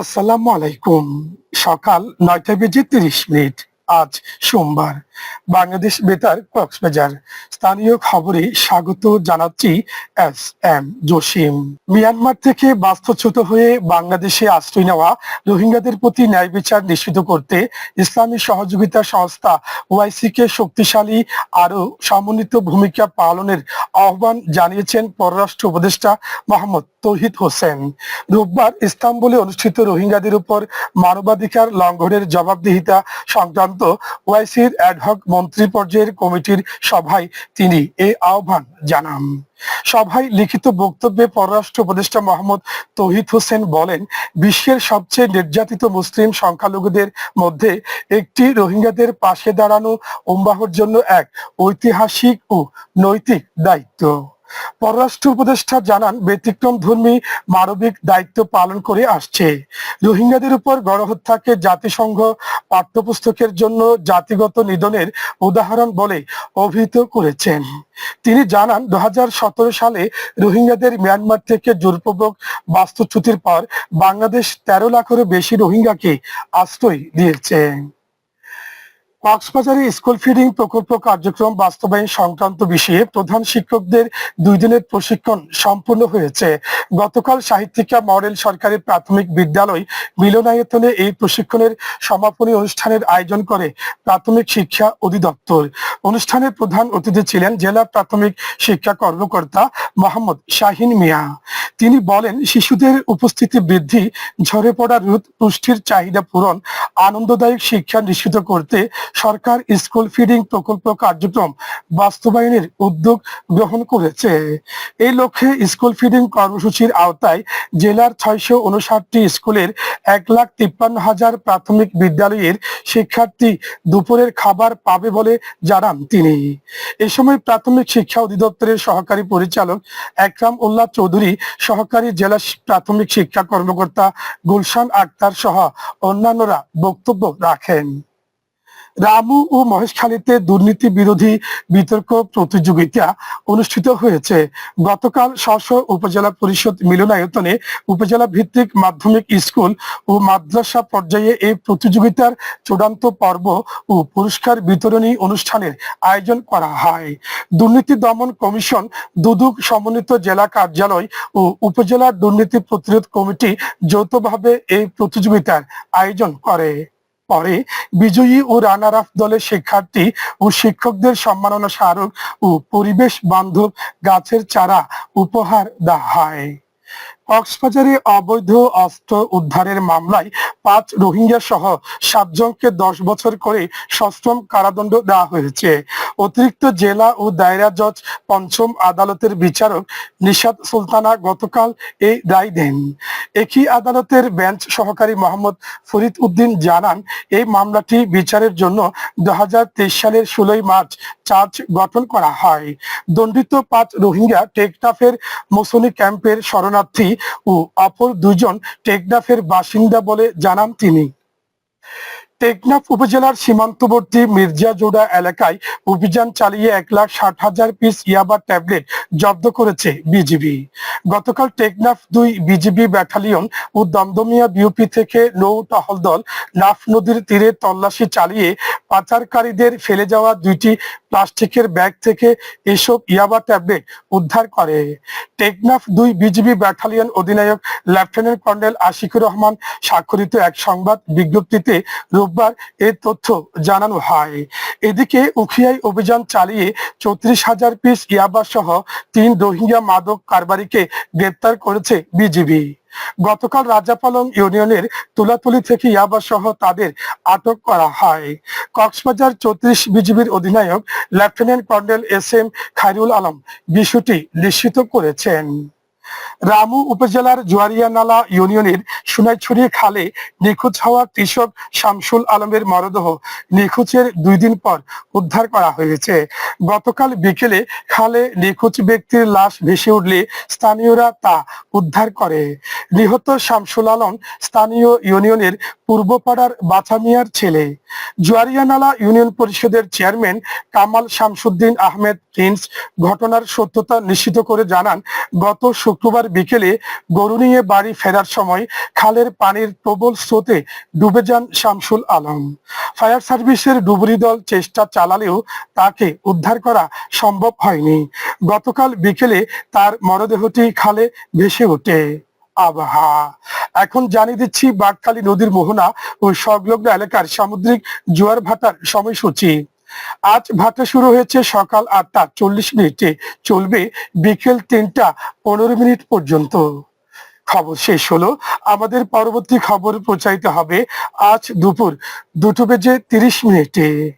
আসসালামু আলাইকুম। সকাল নয়টা বেজে তিরিশ মিনিট। আজ সোমবার। বাংলাদেশ বেতার কক্সবাজার। স্থানীয় খবরে স্বাগত জানাচ্ছি এস এম জসিম। মিয়ানমার থেকে বাস্তুচ্যুত হয়ে বাংলাদেশে আশ্রয় নেওয়া রোহিঙ্গাদের প্রতি ন্যায় বিচার নিশ্চিত করতে ইসলামী সহযোগিতা সংস্থা ওআইসি কে শক্তিশালী আরও সমন্বিত ভূমিকা পালনের আহ্বান জানিয়েছেন পররাষ্ট্র উপদেষ্টা মোহাম্মদ তৌহিদ হোসেন। রোববার ইস্তাম্বুলে অনুষ্ঠিত রোহিঙ্গাদের উপর মানবাধিকার লঙ্ঘনের জবাবদিহিতা সংক্রান্ত ওয়াইসির অ্যাডহক মন্ত্রী পর্যায়ের কমিটির সভায় তিনি এই আহ্বান জানান। সভায় লিখিত বক্তব্যে পররাষ্ট্র উপদেষ্টা মোহাম্মদ তৌহিদ হোসেন বলেন, বিশ্বের সবচেয়ে নির্যাতিত মুসলিম সংখ্যালঘুদের মধ্যে একটি রোহিঙ্গাদের পাশে দাঁড়ানো উম্বাহর জন্য এক ঐতিহাসিক ও নৈতিক দায়িত্ব। পররাষ্ট্র উপদেষ্টা জানান, ব্যতিক্রম ধর্মী মানবিক দায়িত্ব পালন করে আসছে। রোহিঙ্গাদের উপর গণহত্যাকে জাতিসংঘ পাঠ্যপুস্তকের জন্য জাতিগত নিধনের উদাহরণ বলে অভিহিত করেছেন। তিনি জানান দু হাজার সতেরো সালে রোহিঙ্গাদের মিয়ানমার থেকে জোরপূর্বক বাস্তুচ্যুতির পর বাংলাদেশ তেরো লাখেরও বেশি রোহিঙ্গাকে আশ্রয় দিয়েছে। কক্সবাজারে স্কুল ফিডিং প্রকল্প কার্যক্রম বাস্তবায়ন সংক্রান্ত বিষয়ে প্রধান শিক্ষকদের দুই দিনের প্রশিক্ষণ সম্পূর্ণ হয়েছে। গতকাল সাহিত্যিকা মডেল সরকারি প্রাথমিক বিদ্যালয় মিলনায়তনে এই প্রশিক্ষণের সমাপনী অনুষ্ঠানের আয়োজন করে প্রাথমিক শিক্ষা অধিদপ্তর। অনুষ্ঠানের প্রধান অতিথি ছিলেন জেলা প্রাথমিক শিক্ষা কর্মকর্তা মোহাম্মদ শাহিন মিয়া। তিনি বলেন, শিশুদের উপস্থিতি বৃদ্ধি, ঝরে পড়া রোধ, পুষ্টির চাহিদা পূরণ আনন্দদায়ক শিক্ষা নিশ্চিত করতে সরকার স্কুল ফিডিং প্রকল্প কার্যক্রম বাস্তবায়নের উদ্যোগ গ্রহণ করেছে। এই লক্ষ্যে স্কুল ফিডিং কর্মসূচির আওতায় জেলার ছয়শো উনষাটটি স্কুলের এক লাখ তিপ্পান্ন হাজার প্রাথমিক বিদ্যালয়ের শিক্ষার্থী দুপুরের খাবার পাবে বলে জানান তিনি। এ সময় প্রাথমিক শিক্ষা অধিদপ্তরের সহকারী পরিচালক একরাম উল্লাহ চৌধুরী, সহকারী জেলা প্রাথমিক শিক্ষা কর্মকর্তা গুলশান আক্তার সহ অন্যান্যরা বক্তব্য রাখেন। রামু ও মহেশখালীতে দুর্নীতি বিরোধী বিতর্ক প্রতিযোগিতা অনুষ্ঠিত হয়েছে। গতকাল স্ব উপজেলা পরিষদ মিলনায়তনে উপজেলা ভিত্তিক মাধ্যমিক স্কুল ও মাদ্রাসা পর্যায়ে এই প্রতিযোগিতার চূড়ান্ত পর্ব ও পুরস্কার বিতরণী অনুষ্ঠানের আয়োজন করা হয়। দুর্নীতি দমন কমিশন দুদুক সমন্বিত জেলা কার্যালয় ও উপজেলা দুর্নীতি প্রতিরোধ কমিটি যৌথভাবে এই প্রতিযোগিতার আয়োজন করে। পরে বিজয়ী ও রানার আপ দলের শিক্ষার্থী ও শিক্ষকদের সম্মাননা স্মারক ও পরিবেশ বান্ধব গাছের চারা উপহার দেওয়া হয়। কক্সবাজারে অবৈধ অস্ত্র উদ্ধারের মামলায় পাঁচ রোহিঙ্গা সহ সাতজনকে দশ বছর করে সশ্রম কারাদণ্ড দেওয়া হয়েছে। অতিরিক্ত জেলা ও দায়রা জজ পঞ্চম আদালতের বিচারক নিশাদ সুলতানা গতকাল এই রায় দেন। একই আদালতের বেঞ্চ সহকারী মোহাম্মদ ফরিদ উদ্দিন জানান, এই মামলাটি বিচারের জন্য দু হাজার তেইশ সালের ষোলোই মার্চ চার্জ গঠন করা হয়। দণ্ডিত পাঁচ রোহিঙ্গা টেকটাফের মৌসুমী ক্যাম্পের শরণার্থী ও অপর দুজন টেকনাফের বাসিন্দা বলে জানান তিনি। টেকনাফ উপজেলার সীমান্তবর্তী মির্জাজোড়া এলাকায় অভিযান চালিয়ে এক লাখ ষাট হাজার পিস ইয়াবা ট্যাবলেট জব্দ করেছে বিজিবি। গতকাল টেকনাফ দুই বিজিবি ব্যাটালিয়ন ও দমদমিয়া বিউপি থেকে নৌ টহল দল নাফ নদীর তীরে তল্লাশি চালিয়ে পাচারকারীদের ফেলে যাওয়া দুইটি প্লাস্টিকের ব্যাগ থেকে এসব ইয়াবা ট্যাবলেট উদ্ধার করে। টেকনাফ দুই বিজিবি ব্যাটালিয়ন অধিনায়ক লেফটেন্যান্ট কর্নেল আশিকুর রহমান স্বাক্ষরিত এক সংবাদ বিজ্ঞপ্তিতে রোববার এ তথ্য জানানো হয়। এদিকে উখিয়ায় অভিযান চালিয়ে চৌত্রিশ হাজার পিস ইয়াবা সহ তিন রোহিঙ্গা মাদক কারবারিকে গ্রেপ্তার করেছে বিজিবি। গতকাল রাজাপালং ইউনিয়নের তুলাতুলি থেকে ইয়াবা সহ তাদের আটক করা হয়। কক্সবাজার চৌত্রিশ বিজিবির অধিনায়ক lieutenant colonel S M Khairul Alam বিষয়টি নিশ্চিত করেছেন। রামু উপজেলার জুয়ারিয়ানালা ইউনিয়নের সোনাইছড়ি খালে নিখোঁজ হওয়া কৃষক শামসুল আলমের মরদেহ নিখোঁজের দুই দিন পর উদ্ধার করা হয়েছে। গতকাল বিকেলে খালে নিখোঁজ ব্যক্তির লাশ ভেসে উঠলে স্থানীয়রা তা উদ্ধার করে। নিহত শামসুল আলম স্থানীয় ইউনিয়নের পূর্বপাড়ার বাছামিয়ার ছেলে। জুয়ারিয়ানালা ইউনিয়ন পরিষদের চেয়ারম্যান কামাল শামসুদ্দিন আহমেদ প্রিন্স ঘটনার সত্যতা নিশ্চিত করে জানান, গত শুক্রবার বিকেলে গরু নিয়ে বাড়ি ফেরার সময় খালের পানির প্রবল স্রোতে ডুবে যান শামসুল আলম। ফায়ার সার্ভিসের ডুবুরি দল চেষ্টা চালালেও তাকে উদ্ধার করা সম্ভব হয়নি। গতকাল বিকেলে তার মরদেহটি খালে ভেসে ওঠে। আবহা। এখন জানিয়ে দিচ্ছি বাগখালী নদীর মোহনা ও সংলগ্ন এলাকার সামুদ্রিক জোয়ার ভাটার সময়সূচি। আজ ভাটা শুরু হয়েছে সকাল আটটা চল্লিশ মিনিটে, চলবে বিকেল তিনটা পনেরো মিনিট পর্যন্ত। খবর শেষ হলো। আমাদের পরবর্তী খবর প্রচারিত হবে আজ দুপুর দুটো বেজে তিরিশ মিনিটে।